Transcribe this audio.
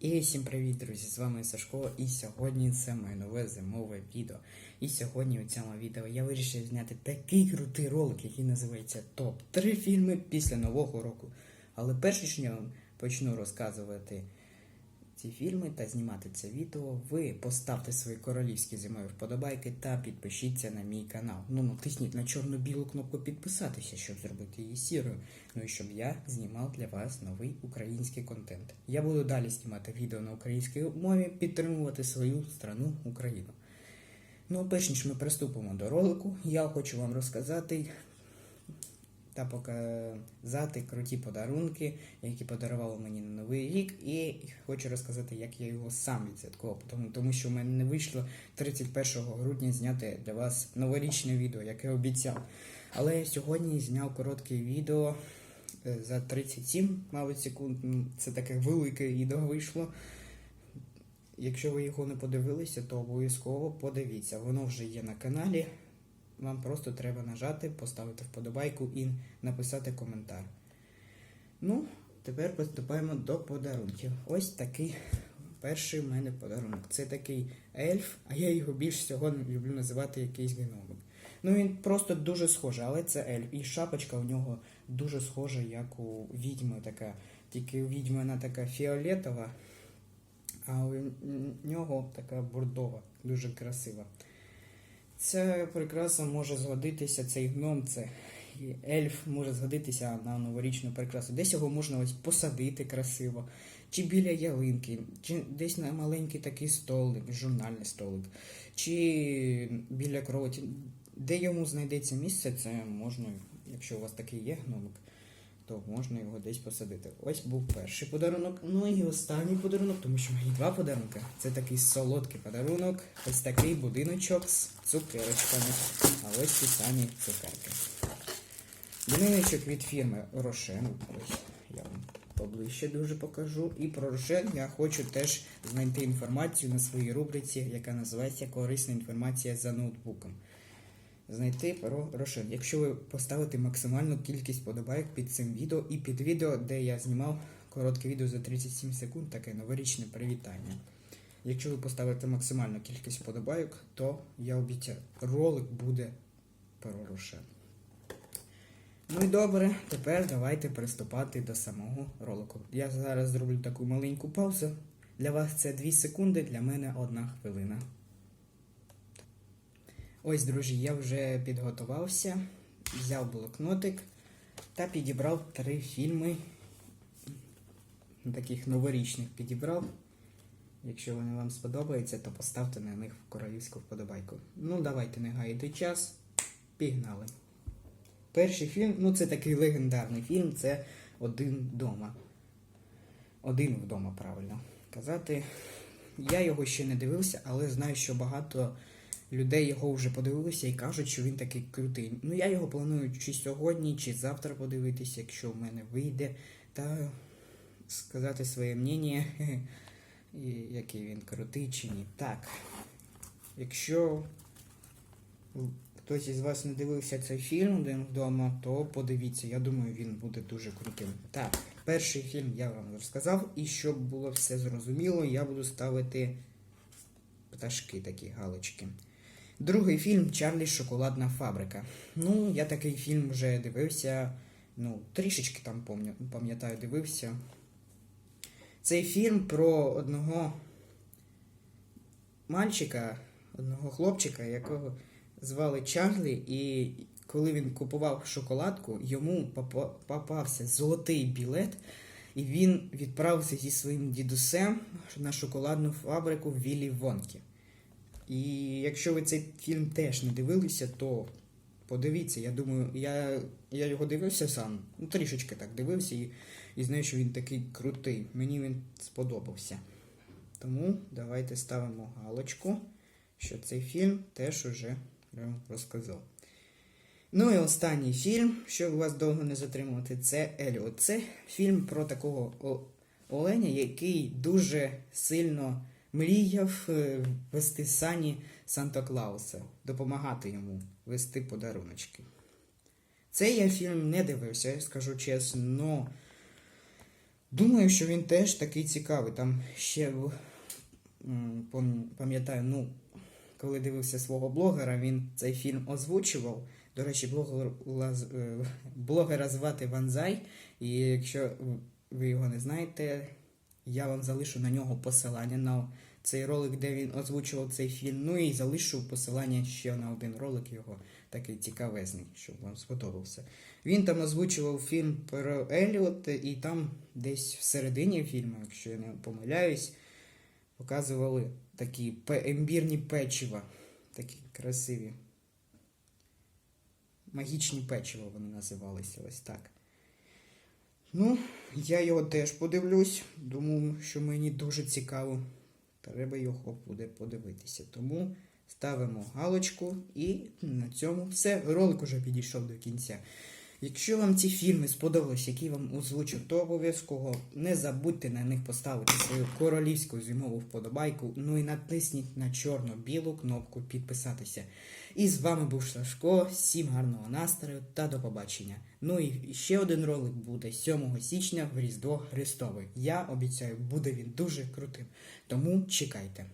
І всім привіт, друзі! З вами Сашко, і сьогодні це моє нове зимове відео. І сьогодні у цьому відео я вирішив зняти такий крутий ролик, який називається Топ 3 фільми після Нового року. Але перш ніж я вам почну розказувати ці фільми та знімати це відео, ви поставте свої королівські зимові вподобайки та підпишіться на мій канал. Ну, натисніть на чорно-білу кнопку підписатися, щоб зробити її сірою. Ну і щоб я знімав для вас новий український контент. Я буду далі знімати відео на українській мові, підтримувати свою страну Україну. Ну, перш ніж ми приступимо до ролику, я хочу вам розказати та показати круті подарунки, які подарували мені на новий рік, і хочу розказати, як я його сам відсвяткував, тому, тому що в мене не вийшло 31 грудня зняти для вас новорічне відео, як я обіцяв. Але я сьогодні зняв коротке відео е, за 37, мабуть, секунд. Ну, Це таке велике відео вийшло. Якщо ви його не подивилися, то обов'язково подивіться. Воно вже є на каналі. Вам просто треба нажати, поставити вподобайку і написати коментар. Ну, тепер приступаємо до подарунків. Ось такий перший в мене подарунок. Це такий ельф, а я його більш всього люблю називати якийсь гномик. Ну він просто дуже схожий, але це ельф. І шапочка у нього дуже схожа, як у відьми така. Тільки у відьми вона така фіолетова, а у нього така бордова, дуже красива. Ця прикраса може згодитися, цей гном, це ельф може згодитися на новорічну прикрасу. Десь його можна ось посадити красиво, чи біля ялинки, чи десь на маленький такий столик, журнальний столик, чи біля кроті. Де йому знайдеться місце, це можна, якщо у вас такий є гномик, то можна його десь посадити. Ось був перший подарунок. Ну і останній подарунок, тому що мені два подарунки. Це такий солодкий подарунок. Ось такий будиночок з цукерочками. А ось ті самі цукерки. Будиночок від фірми Рошен. Ось я вам поближче дуже покажу. І про Рошен я хочу теж знайти інформацію на своїй рубриці, яка називається Корисна інформація за ноутбуком знайти Рошен. Якщо ви поставите максимальну кількість подобайок під цим відео і під відео, де я знімав коротке відео за 37 секунд, таке новорічне привітання. Якщо ви поставите максимальну кількість подобайок, то я обіцяю, ролик буде Рошен. Ну і добре, тепер давайте приступати до самого ролику. Я зараз зроблю таку маленьку паузу. Для вас це 2 секунди, для мене 1 хвилина. Ось, друзі, я вже підготувався, взяв блокнотик та підібрав три фільми. Таких новорічних підібрав. Якщо вони вам сподобаються, то поставте на них королівську вподобайку. Ну, давайте не гаяти час. Пігнали. Перший фільм, ну це такий легендарний фільм, це Один вдома. Один вдома, правильно казати. Я його ще не дивився, але знаю, що багато людей його вже подивилися і кажуть, що він такий крутий. Ну я його планую чи сьогодні, чи завтра подивитися, якщо в мене вийде, та сказати своє мнення, який він крутий чи ні. Так. Якщо хтось із вас не дивився цей фільм один вдома, то подивіться, я думаю, він буде дуже крутим. Так, перший фільм я вам розказав, і щоб було все зрозуміло, я буду ставити пташки такі галочки. Другий фільм Чарлі Шоколадна фабрика. Ну, я такий фільм вже дивився. Ну, трішечки там пам'ятаю, дивився. Цей фільм про одного мальчика, одного хлопчика, якого звали Чарлі, і коли він купував шоколадку, йому попався золотий білет, і він відправився зі своїм дідусем на шоколадну фабрику Віллі Вонкі. І якщо ви цей фільм теж не дивилися, то подивіться. Я думаю, я, я його дивився сам, ну трішечки так дивився і, і знаю, що він такий крутий. Мені він сподобався. Тому давайте ставимо галочку, що цей фільм теж уже розказав. Ну і останній фільм, щоб вас довго не затримувати, це Еліот. Це фільм про такого оленя, який дуже сильно мріяв е, вести сані Санта Клауса, допомагати йому вести подаруночки. Цей я фільм не дивився, скажу чесно, но Думаю, що він теж такий цікавий. Там ще пам'ятаю, ну, коли дивився свого блогера, він цей фільм озвучував. До речі, блогер, е, блогера звати Ванзай. І якщо ви його не знаєте, я вам залишу на нього посилання на цей ролик, де він озвучував цей фільм. Ну і залишу посилання ще на один ролик його, такий цікавезний, щоб вам сподобався. Він там озвучував фільм про Еліот, і там десь всередині фільму, якщо я не помиляюсь, показували такі імбірні печива, такі красиві. Магічні печива вони називалися ось так. Ну, я його теж подивлюсь. Думаю, що мені дуже цікаво. Треба його буде подивитися. Тому ставимо галочку і на цьому все. Ролик уже підійшов до кінця. Якщо вам ці фільми сподобались, які вам озвучив, то обов'язково не забудьте на них поставити свою королівську зимову вподобайку. Ну і натисніть на чорно-білу кнопку підписатися. І з вами був Сашко. Всім гарного настрою та до побачення. Ну і ще один ролик буде 7 січня в Різдво Христове. Я обіцяю, буде він дуже крутим. Тому чекайте.